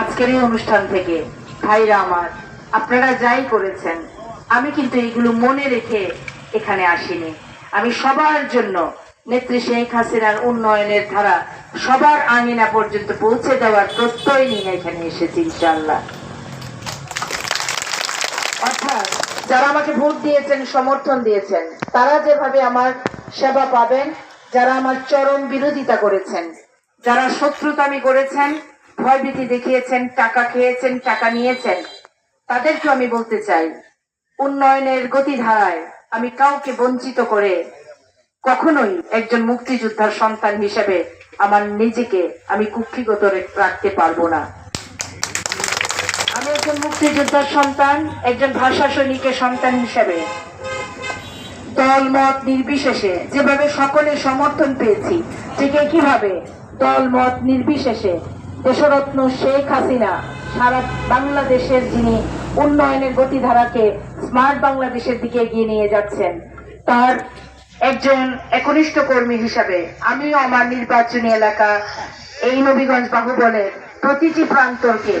আজকের এই অনুষ্ঠান থেকে। ভাইরা আমার, আপনারা যাই করেছেন, আমি কিন্তু এগুলো মনে রেখে এখানে আসিনি। আমি সবার জন্য নেত্রী শেখ হাসিনার উন্নয়নের ধারা সবার আঙিনা পর্যন্ত পৌঁছে দেওয়ার প্রত্যয় নিয়ে এখানে এসেছি ইনশাল্লাহ অর্থাৎ যারা আমাকে ভোট দিয়েছেন, সমর্থন দিয়েছেন, তারা যেভাবে আমার সেবা পাবেন, যারা আমার চরম বিরোধিতা করেছেন, যারা শত্রুতামি করেছেন ভয়ভীতি দেখিয়েছেন, টাকা খেয়েছেন, টাকা নিয়েছেন। তাদেরকে আমি বলতে চাই, উন্নয়নের গতিধারায় আমি কাউকে বঞ্চিত করে কখনোই একজন মুক্তিযোদ্ধার সন্তান হিসেবে আমার নিজেকে আমি কুক্ষিগত রাখতে পারব না। আমি একজন মুক্তিযোদ্ধার সন্তান, একজন ভাষা সৈনিকের সন্তান হিসেবে। দল মত নির্বিশেষে যেভাবে সকলে সমর্থন পেয়েছি, ঠিক কীভাবে দল মত নির্বিশেষে দেশরত্ন শেখ হাসিনা সারা বাংলাদেশের যিনি উন্নয়নের গতিধারাকে স্মার্ট বাংলাদেশের দিকে এগিয়ে নিয়ে যাচ্ছেন, তার একজন একনিষ্ঠ কর্মী হিসাবে আমিও আমার নির্বাচনী এলাকা এই নবীগঞ্জ বাহুবলের প্রতিটি প্রান্তরকে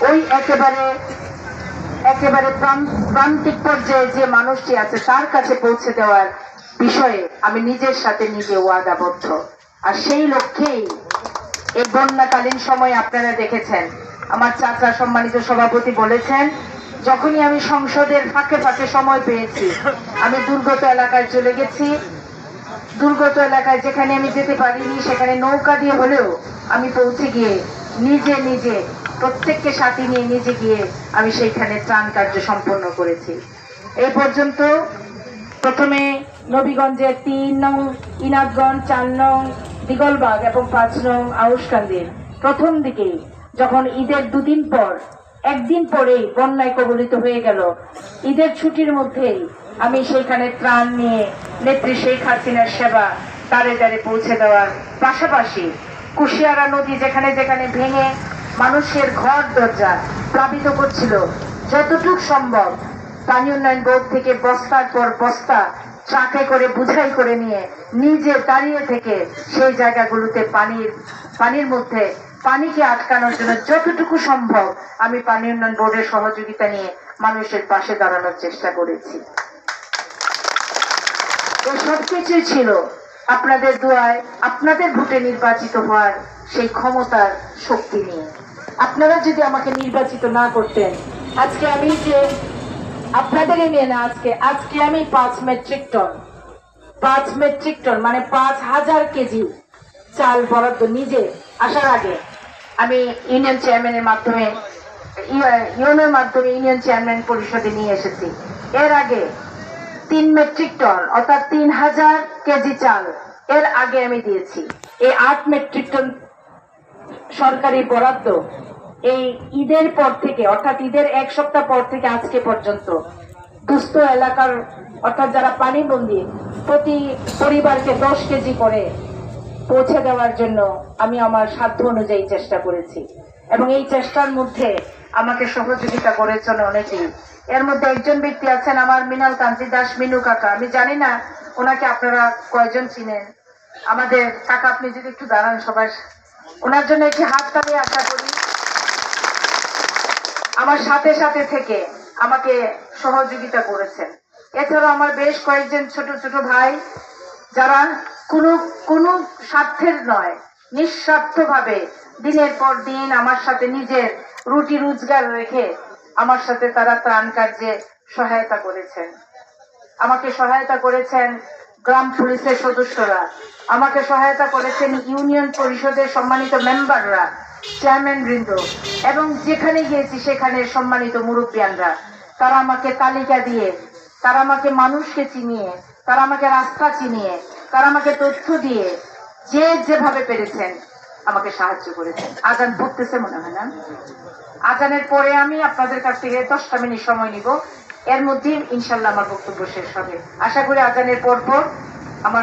ওই একেবারে একেবারে প্রান- প্রান্তিক পর্যায়ে যে মানুষটি আছে তার কাছে পৌঁছে দেওয়ার বিষয়ে আমি নিজের সাথে নিজে ওয়াদাবদ্ধ। আর সেই লক্ষ্যেই এই বন্যাকালীন সময় আপনারা দেখেছেন। আমার চাচা সম্মানিত সভাপতি বলেছেন, যখনই আমি সংসদের ফাঁকে ফাঁকে সময় পেয়েছি, আমি দুর্গত এলাকায় চলে গেছি। দুর্গত এলাকায় যেখানে আমি যেতে পারিনি, সেখানে নৌকা দিয়ে হলেও আমি পৌঁছে গিয়ে নিজে নিজে, প্রত্যেককে সাথে নিয়ে নিজে গিয়ে আমি সেইখানে ত্রাণ কার্য সম্পন্ন করেছি। এ পর্যন্ত প্রথমে নবীগঞ্জের তিন নং, ইনাদগঞ্জ, চার নং দিগলবাগ এবং পাঁচ নং আউসকান্দির প্রথম দিকেই, যখন ঈদের দুদিন পর, একদিন পরেই বন্যায় কবলিত হয়ে গেল, ঈদের ছুটির মধ্যেই আমি সেখানে ত্রাণ নিয়ে নেত্রী শেখ হাসিনার সেবা তারে তারে পৌঁছে দেওয়ার পাশাপাশি কুশিয়ারা নদী যেখানে যেখানে ভেঙে মানুষের ঘর দরজা প্লাবিত করছিল, যতটুক সম্ভব পানি উন্নয়ন বোর্ড থেকে বস্তার পর বস্তা ট্রাকে করে বুঝাই করে নিয়ে নিজে দাঁড়িয়ে থেকে সেই জায়গাগুলোতে পানির পানির মধ্যে পানিকে আটকানোর জন্য যতটুকু সম্ভব আমি পানি উন্নয়ন বোর্ডের সহযোগিতা নিয়ে মানুষের পাশে দাঁড়ানোর চেষ্টা করেছি। তো সবকিছুই ছিল আপনাদের দোয়ায়, আপনাদের ভোটে নির্বাচিত হওয়ার সেই ক্ষমতার শক্তি নিয়ে। আপনারা যদি আমাকে নির্বাচিত না করতেন, আজকে আমি যে আপনাদেরই নিয়ে না আজকে। আজকে আমি পাঁচ মেট্রিক টন পাঁচ মেট্রিক টন মানে পাঁচ হাজার কেজি চাল বরাদ্দ নিজে আসার আগে আমি ইউনিয়ন চেয়ারম্যানের মাধ্যমে, ইউনিয়নের মাধ্যমে ইউনিয়ন চেয়ারম্যান পরিষদে নিয়ে এসেছি। এর আগে তিন মেট্রিক টন অর্থাৎ তিন হাজার কেজি চাল এর আগে আমি দিয়েছি। এই আট মেট্রিক টন সরকারি বরাদ্দ এই ঈদের পর থেকে, অর্থাৎ ঈদের এক সপ্তাহ পর থেকে আজকে পর্যন্ত, দুস্থ এলাকার, অর্থাৎ যারা পানিবন্দী, প্রতি পরিবারকে দশ কেজি করে পৌঁছে দেওয়ার জন্য আমি আমার সাধ্য অনুযায়ী চেষ্টা করেছি। এবং এই চেষ্টার মধ্যে আমাকে সহযোগিতা করেছেন অনেকেই। এর মধ্যে একজন ব্যক্তি আছেন আমার মিনাল কান্তি দাস মিনু কাকা। আমি জানি না ওনাকে আপনারা কয়জন চিনেন। আমাদের কাকা, আপনি যদি একটু দাঁড়ান সবাই। ওনার জন্য একটি হাত তালিয়ে আশা করি। আমার সাথে সাথে থেকে আমাকে সহযোগিতা করেছেন। এছাড়াও আমার বেশ কয়েকজন ছোট ছোট ভাই, যারা কোনো কোনো স্বার্থের নয়, নিঃস্বার্থভাবে দিনের পর দিন আমার সাথে নিজের রুটি রোজগার রেখে আমার সাথে তারা ত্রাণ কার্যে সহায়তা করেছেন। আমাকে সহায়তা করেছেন গ্রাম পুলিশের সদস্যরা। আমাকে সহায়তা করেছেন ইউনিয়ন পরিষদের সম্মানিত মেম্বাররা, চেয়ারম্যান বৃন্দ, এবং যেখানে গিয়েছি সেখানে সম্মানিত মুরব্বিয়ানরা। তারা আমাকে তালিকা দিয়ে, তারা আমাকে মানুষকে চিনিয়ে, তারা আমাকে রাস্তা চিনিয়ে, তারা আমাকে তথ্য দিয়ে যে যেভাবে পেরেছেন আমাকে সাহায্য করেছেন। আজান পড়তেছে মনে হয় না? আজানের পরে আমি আপনাদের কাছ থেকে দশটা মিনিট সময় নিব। এর মধ্যে ইনশাল্লাহ আমার বক্তব্য শেষ হবে। আশা করি আজানের পর পর আমার